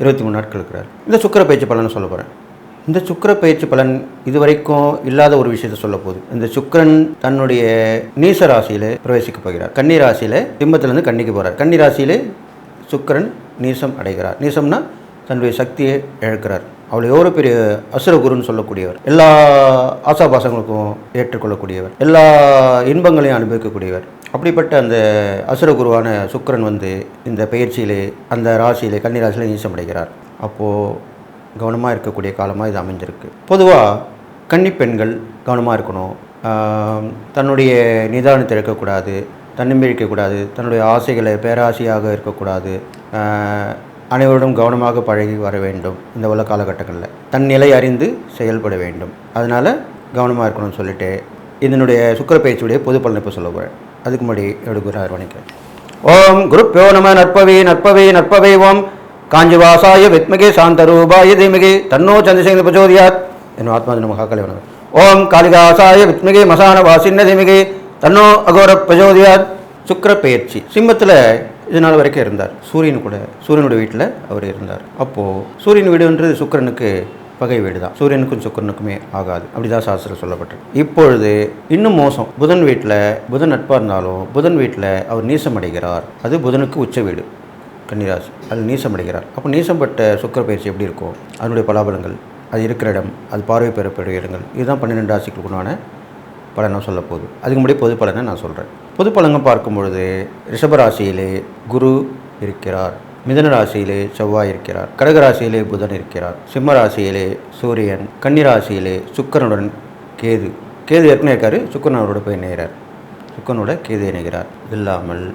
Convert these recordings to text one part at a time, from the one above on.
இருபத்தி மூணு நாட்கள் இருக்கிறார். இந்த சுக்கர பயிற்சி பலனை சொல்ல போகிறேன் இந்த சுக்கிர பயிற்சி பலன் இதுவரைக்கும் இல்லாத ஒரு விஷயத்தை சொல்ல போகுது. இந்த சுக்கிரன் தன்னுடைய நீச ராசியில் பிரவேசிக்க போகிறார். கன்னி ராசியில் சிம்மத்திலிருந்து கன்னிக்கு போகிறார் கன்னி ராசியிலே சுக்கிரன் நீசம் அடைகிறார். நீசம்னா தன்னுடைய சக்தியை இழக்கிறார். அவள் எவ்வளோ பெரிய அசுரகுருன்னு சொல்லக்கூடியவர். எல்லா ஆசாபாசங்களுக்கும் ஏற்றுக்கொள்ளக்கூடியவர். எல்லா இன்பங்களையும் அனுபவிக்கக்கூடியவர். அப்படிப்பட்ட அந்த அசுரகுருவான சுக்கரன் வந்து இந்த பயிற்சியிலே அந்த ராசியிலே கன்னி ராசியிலே அப்போது கவனமாக இருக்கக்கூடிய காலமாக இது அமைஞ்சிருக்கு. பொதுவாக கன்னி பெண்கள் கவனமாக இருக்கணும். தன்னுடைய நிதானத்தை இருக்கக்கூடாது தன்னம்பிக்கை தன்னுடைய ஆசைகளை பேராசையாக இருக்கக்கூடாது அனைவருடன் கவனமாக பழகி வர வேண்டும் இந்த உள்ள காலகட்டங்களில். தன் நிலை அறிந்து செயல்பட வேண்டும். அதனால் கவனமாக இருக்கணும்னு சொல்லிட்டு இதனுடைய சுக்கர பயிற்சியுடைய பொது பலனை இப்போ சொல்ல போகிறேன் அதுக்கு முன்னாடி எடுக்கிறார் வணிகம் ஓம் குருப்பியோ நம நற்பவே நற்பவே நற்பவே ஓம். காஞ்சிவாசாய வித்மகே சாந்தரூபாய தீமகே. தன்னோ சந்திரசேகர பிரச்சோதியாத். என் ஆத்மா மகாக்கலை வணக்கம் ஓம் காளிகாசாய வித்மகே மசான வாசின்ன தீமகே. தன்னோ அகோர பிரச்சோதியாத். சுக்கர பயிற்சி. சிம்மத்தில் இது நாள் வரைக்கும் இருந்தார். சூரியன் கூட சூரியனுடைய வீட்டில் அவர் இருந்தார். அப்போது சூரியன் வீடுன்றது சுக்கிரனுக்கு பகை வீடு தான் சூரியனுக்கும் சுக்கிரனுக்குமே ஆகாது. அப்படிதான் சாஸ்திரம் சொல்லப்பட்டிருக்கு. இப்பொழுது இன்னும் மோசம். புதன் வீட்டில் புதன் நட்பாக இருந்தாலும் புதன் வீட்டில் அவர் நீசம் அடைகிறார் அது புதனுக்கு உச்ச வீடு. கன்னிராசி. அது நீசம் அடைகிறார் அப்போ நீசம்பட்ட சுக்கிர பயிற்சி எப்படி இருக்கும் அதனுடைய பலாபலங்கள் அது இருக்கிற இடம் அது பார்வை பெறக்கூடிய இடங்கள் இதுதான் பன்னிரெண்டு ராசிகளுக்குண்டான பலனாக சொல்லப்போகுது. சொல்ல போகுது அதுக்கு முன்னாடி பொது பலனை நான் சொல்கிறேன் பொது பலன்கள் பார்க்கும் பொழுது ரிஷபராசியிலே குரு இருக்கிறார். மிதன ராசியிலே செவ்வாய் இருக்கிறார். கடகராசியிலே புதன் இருக்கிறார். சிம்ம ராசியிலே சூரியன். கன்னிராசியிலே சுக்கரனுடன் கேது. கேது ஏற்கனவே இருக்காரு. சுக்கரனோட போய் இணைகிறார். சுக்கரனோட கேது இணைகிறார். இல்லாமல்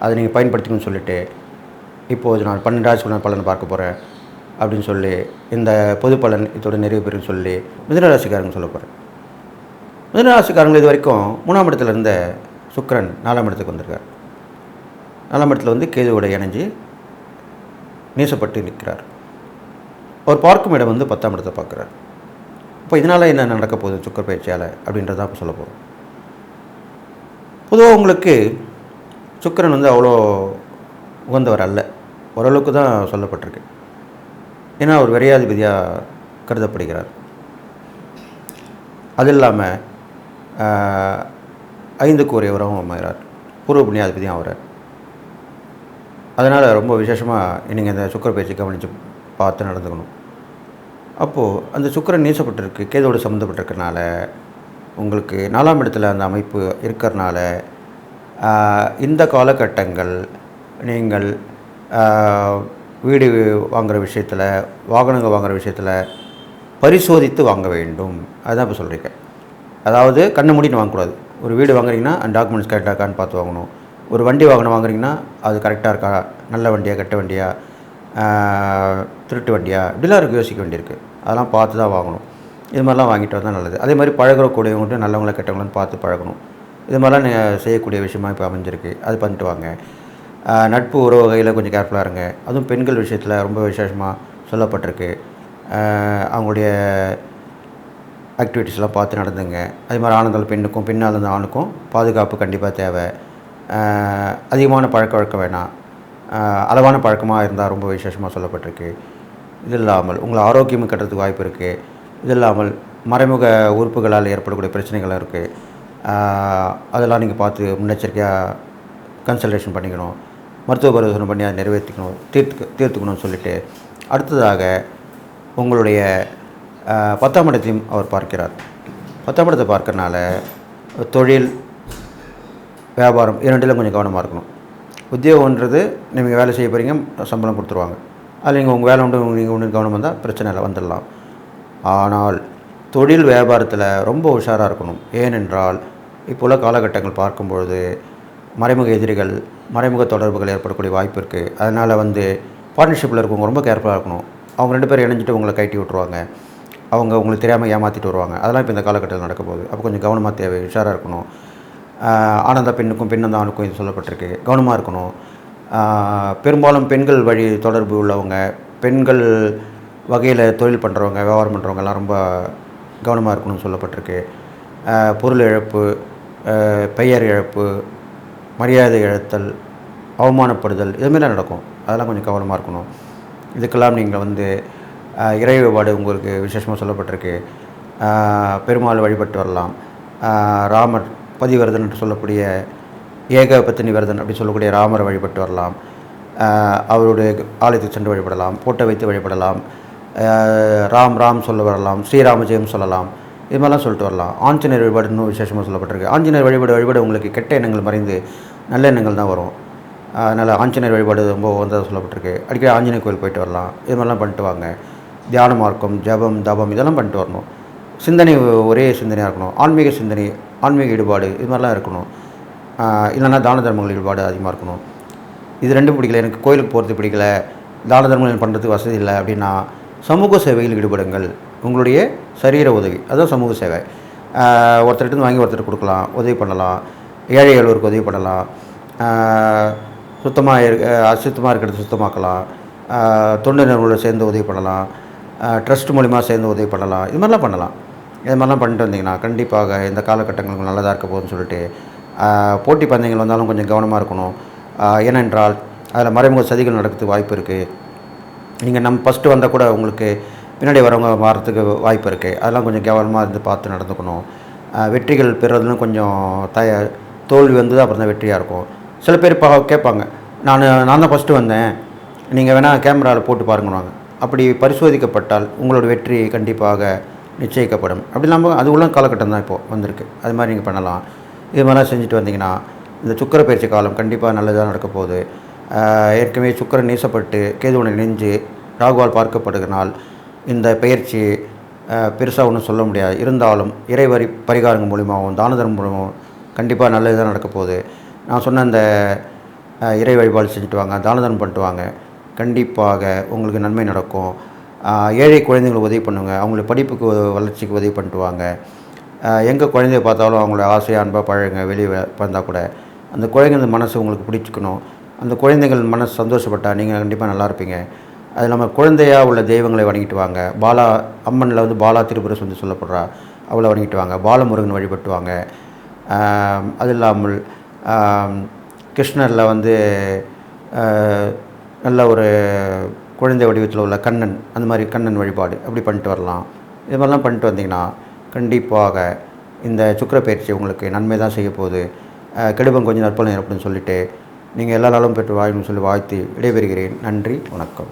அதை நீங்கள் பயன்படுத்திக்கணும்னு சொல்லிட்டு இப்போது நான் பன்னெண்டு ராசி பலன் பார்க்க போகிறேன் அப்படின்னு சொல்லி இந்த பொது பலன் இதோட நிறைவு பெறும் சொல்லி மிதனராசிக்காரங்க சொல்ல போகிறேன் மிதனராசிக்காரங்க இது வரைக்கும் மூணாம் இடத்துல இருந்த சுக்கரன் நாலாம் இடத்துக்கு வந்திருக்கார். நாலாம் இடத்துல வந்து கேதுவோட இணைஞ்சு நீசப்பட்டு நிற்கிறார். அவர் பார்க்கும் இடம் வந்து பத்தாம் இடத்தை பார்க்குறார். இப்போ இதனால் என்ன நடக்க போகுது சுக்கர் பயிற்சியால் அப்படின்றதான் இப்போ சொல்ல போகிறோம் பொதுவாக உங்களுக்கு சுக்கரன் வந்து அவ்வளோ உகந்தவர் அல்ல. ஓரளவுக்கு தான் சொல்லப்பட்டிருக்கு. ஏன்னா அவர் விரையாதிபதியாக கருதப்படுகிறார். அது இல்லாமல் ஐந்துக்கு உரியவராகவும் அமைகிறார். பூர்வ புண்ணியாதிபதியும் ஆகிறார் அதனால் ரொம்ப விசேஷமாக நீங்கள் இந்த சுக்கர பயிற்சி கவனித்து பார்த்து நடந்துக்கணும். அப்போது அந்த சுக்கிரன் நீசப்பட்டிருக்கு கேதோடு சம்மந்தப்பட்டிருக்கனால உங்களுக்கு நாலாம் இடத்துல அந்த அமைப்பு இருக்கிறனால இந்த காலகட்டங்கள் நீங்கள் வீடு வாங்குகிற விஷயத்தில் வாகனங்கள் வாங்குகிற விஷயத்தில் பரிசோதித்து வாங்க வேண்டும். அதுதான் இப்போ சொல்கிறீங்க அதாவது கண்ணு மூடின்னு வாங்கக்கூடாது. ஒரு வீடு வாங்குறீங்கன்னா அந்த டாக்குமெண்ட்ஸ் கரெக்டாக இருக்கான்னு பார்த்து வாங்கணும். ஒரு வண்டி வாகனம் வாங்குறீங்கன்னா அது கரெக்டாக இருக்கா? நல்ல வண்டியா கெட்ட வண்டியா? திருட்டு வண்டியா? இப்படிலாம் இருக்குது யோசிக்க வேண்டியிருக்கு. அதெல்லாம் பார்த்து தான் வாங்கணும். இது மாதிரிலாம் வாங்கிட்டு வந்தால் நல்லது. அதே மாதிரி பழகிறக்கூடியவங்கள்ட்ட நல்லவங்களை கெட்டவங்களான்னு பார்த்து பழகணும். இது மாதிரிலாம் நீங்கள் செய்யக்கூடிய விஷயமா இப்போ அமைஞ்சிருக்கு. அது பண்ணிட்டு வாங்க. நட்பு உறவு வகையில் கொஞ்சம் கேர்ஃபுல்லாக இருங்க. அதுவும் பெண்கள் விஷயத்தில் ரொம்ப விசேஷமாக சொல்லப்பட்டிருக்கு. அவங்களுடைய ஆக்டிவிட்டீஸ்லாம் பார்த்து நடந்துங்க. அதே மாதிரி ஆனந்தால் பெண்ணுக்கும் பெண்ணால் இருந்த ஆணுக்கும் பாதுகாப்பு கண்டிப்பாக தேவை. அதிகமான பழக்க வழக்கம் வேணாம். அளவான பழக்கமாக இருந்தால் ரொம்ப விசேஷமாக சொல்லப்பட்டிருக்கு. இது இல்லாமல் உங்களை ஆரோக்கியம் கட்டுறதுக்கு வாய்ப்பு இருக்குது இது இல்லாமல் மறைமுக உறுப்புகளால் ஏற்படக்கூடிய பிரச்சனைகளும் இருக்குது அதெல்லாம் நீங்கள் பார்த்து முன்னெச்சரிக்கையாக கன்சல்டேஷன் பண்ணிக்கணும். மருத்துவ பரிசோதனை பண்ணி அதை நிறைவேற்றிக்கணும் தீர்த்து தீர்த்துக்கணும்னு சொல்லிட்டு. அடுத்ததாக உங்களுடைய பத்தாம் இடத்தையும் அவர் பார்க்கிறார். பத்தாம் இடத்தை பார்க்கறனால தொழில் வியாபாரம் இரண்டிலும் கொஞ்சம் கவனமாக இருக்கணும். உத்தியோகன்றது நீங்கள் வேலை செய்ய போகிறீங்க சம்பளம் கொடுத்துருவாங்க. அதில் நீங்கள் உங்கள் வேலை உண்டு நீங்கள் ஒன்று கவனம் வந்தால் பிரச்சனை இல்லை வந்துடலாம். ஆனால் தொழில் வியாபாரத்தில் ரொம்ப உஷாராக இருக்கணும். ஏனென்றால் இப்போ உள்ள காலகட்டங்கள் பார்க்கும்பொழுது மறைமுக எதிரிகள் மறைமுக தொடர்புகள் ஏற்படக்கூடிய வாய்ப்பு இருக்குது அதனால் வந்து பார்ட்னர்ஷிப்பில் இருக்கவங்க ரொம்ப கேர்ஃபுல்லாக இருக்கணும். அவங்க ரெண்டு பேரும் இணைஞ்சிட்டு உங்களை கட்டி விட்ருவாங்க அவங்க உங்களுக்கு தெரியாமல் ஏமாற்றிட்டு வருவாங்க. அதெல்லாம் இப்போ இந்த காலகட்டத்தில் நடக்க போகுது. அப்போ கொஞ்சம் கவனமாக தேவை உஷாராக இருக்கணும். ஆனந்த பெண்ணுக்கும் பெண்ணந்த ஆணுக்கும் இது சொல்லப்பட்டிருக்கு. கவனமாக இருக்கணும். பெரும்பாலும் பெண்கள் வழி தொடர்பு உள்ளவங்க பெண்கள் வகையில் தொழில் பண்ணுறவங்க வியாபாரம் பண்ணுறவங்கலாம் ரொம்ப கவனமாக இருக்கணும்னு சொல்லப்பட்டிருக்கு. பொருள் இழப்பு பெயர் இழப்பு மரியாதை இழத்தல் அவமானப்படுதல் இதுமாரி நடக்கும். அதெல்லாம் கொஞ்சம் கவனமாக இருக்கணும். இதுக்கெல்லாம் நீங்கள் வந்து இறை வழிபாடு உங்களுக்கு விசேஷமாக சொல்லப்பட்டிருக்கு. பெருமாள் வழிபட்டு வரலாம். ராமர் பதிவரதன் என்று சொல்லக்கூடிய ஏக பத்தினி விரதன் அப்படி சொல்லக்கூடிய ராமரை வழிபட்டு வரலாம். அவருடைய ஆலயத்துக்கு சென்று வழிபடலாம். போட்டோ வைத்து வழிபடலாம். ராம் ராம் சொல்ல வரலாம். ஸ்ரீராமஜெயம் சொல்லலாம். இது மாதிரிலாம் சொல்லிட்டு வரலாம். ஆஞ்சநேயர் வழிபாடு இன்னும் விசேஷமாக சொல்லப்பட்டிருக்கு. ஆஞ்சநேயர் வழிபாடு வழிபாடு உங்களுக்கு கெட்ட எண்ணங்கள் மறைந்து நல்ல எண்ணங்கள் தான் வரும். அதனால் ஆஞ்சநேயர் வழிபாடு ரொம்ப உகந்ததாக சொல்லப்பட்டிருக்கு. அடிக்கடி ஆஞ்சநேயர் கோயில் போயிட்டு வரலாம். இது மாதிரிலாம் பண்ணிட்டு வாங்க. தியான மார்க்கம் ஜபம் தபம் இதெல்லாம் பண்ணிட்டு வரணும். சிந்தனை ஒரே சிந்தனையாக இருக்கணும். ஆன்மீக சிந்தனை ஆன்மீக ஈடுபாடு இது மாதிரிலாம் இருக்கணும் இல்லைன்னா தான தர்மங்கள் ஈடுபாடு அதிகமாக இருக்கணும். இது ரெண்டும் பிடிக்கல. எனக்கு கோயிலுக்கு போகிறது பிடிக்கல. தான தர்மங்கள் பண்ணுறதுக்கு வசதி இல்லை அப்படின்னா சமூக சேவையில் ஈடுபடுங்கள். உங்களுடைய சரீர உதவி அதுதான் சமூக சேவை. ஒருத்தர்கிட்ட வாங்கி ஒருத்தர் கொடுக்கலாம் உதவி பண்ணலாம் ஏழை எழுவருக்கு உதவி பண்ணலாம் சுத்தமாக இருக்க அசுத்தமாக இருக்கிறது சுத்தமாக்கலாம் தொண்டு நிறுவனங்களோட சேர்ந்து உதவி பண்ணலாம் ட்ரஸ்ட் மூலிமா சேர்ந்து உதவி பண்ணலாம் இது மாதிரிலாம் பண்ணலாம். இது மாதிரிலாம் பண்ணிட்டு வந்தீங்கன்னா கண்டிப்பாக இந்த காலகட்டங்களுக்கு நல்லதாக இருக்க போகுதுன்னு சொல்லிட்டு போட்டி பந்தயங்கள் வந்தாலும் கொஞ்சம் கவனமாக இருக்கணும். ஏனென்றால் அதில் மறைமுக சதிகள் நடக்கிறதுக்கு வாய்ப்பு இருக்குது நீங்கள் நம்ம ஃபஸ்ட்டு வந்தால் கூட உங்களுக்கு பின்னாடி வரவங்க மாறத்துக்கு வாய்ப்பு இருக்குது அதெல்லாம் கொஞ்சம் கவனமாக இருந்து பார்த்து நடந்துக்கணும். வெற்றிகள் பெறுறதுலும் கொஞ்சம் தய தோல்வி வந்து தான் அப்புறம் தான் வெற்றியாக இருக்கும். சில பேர் இப்போ கேட்பாங்க நான் நான் தான் ஃபஸ்ட்டு வந்தேன். நீங்கள் வேணால் கேமராவில் போட்டு பாருங்கன்னு அப்படி பரிசோதிக்கப்பட்டால் உங்களோட வெற்றி கண்டிப்பாக நிச்சயிக்கப்படும். அப்படி இல்லாமல் அது உள்ள காலகட்டம் தான் இப்போது வந்திருக்கு. அது மாதிரி நீங்கள் பண்ணலாம். இது மாதிரிலாம் செஞ்சுட்டு வந்தீங்கன்னா இந்த சுக்கர பயிற்சி காலம் கண்டிப்பாக நல்லதாக நடக்க போகுது. ஏற்கனவே சுக்கரன் நீசப்பட்டு கேதுவனை நெஞ்சு ராகுவால் பார்க்கப்படுகிறனால் இந்த பயிற்சி பெருசாக ஒன்றும் சொல்ல முடியாது. இருந்தாலும் இறைவரி பரிகாரங்கள் மூலிமாவும் தான தர்மம் மூலமாகவும் கண்டிப்பாக நல்லதாக நடக்க போகுது. நான் சொன்ன அந்த இறை வழிபாடு செஞ்சுட்டு வாங்க தான தர்மம் பண்ணிட்டு வாங்க கண்டிப்பாக உங்களுக்கு நன்மை நடக்கும். ஏழை குழந்தைங்களுக்கு உதவி பண்ணுங்கள் அவங்களுக்கு படிப்புக்கு வளர்ச்சிக்கு உதவி பண்ணிட்டு வாங்க. எங்கே குழந்தைய பார்த்தாலும் அவங்களோட ஆசையாக அன்பாக பழகுங்க வெளியே வந்தால் கூட. அந்த குழந்தைங்க மனசு உங்களுக்கு பிடிச்சிக்கணும். அந்த குழந்தைகள் மனசு சந்தோஷப்பட்டால் நீங்கள் கண்டிப்பாக நல்லா இருப்பீங்க. அது இல்லாமல் குழந்தையாக உள்ள தெய்வங்களை வணங்கிட்டு வாங்க. பாலா அம்மனில் வந்து பாலா திருப்புர சொல்லி சொல்லப்படுறா. அவளை வணங்கிட்டு வாங்க. பாலமுருகன் வழிபட்டு வாங்க அது இல்லாமல் கிருஷ்ணரில் வந்து நல்ல ஒரு குழந்தை வடிவத்தில் உள்ள கண்ணன் அந்த மாதிரி கண்ணன் வழிபாடு அப்படி பண்ணிட்டு வரலாம். இது மாதிரிலாம் பண்ணிட்டு வந்தீங்கன்னா கண்டிப்பாக இந்த சுக்கிர பயிற்சி உங்களுக்கு நன்மை தான் செய்ய போகுது. கெடுபம் கொஞ்சம் நற்பலன் அப்படின்னு சொல்லிட்டு நீங்கள் எல்லா நாளும் பெற்று வாழணும்னு சொல்லி வாழ்த்து விடைபெறுகிறேன். நன்றி வணக்கம்.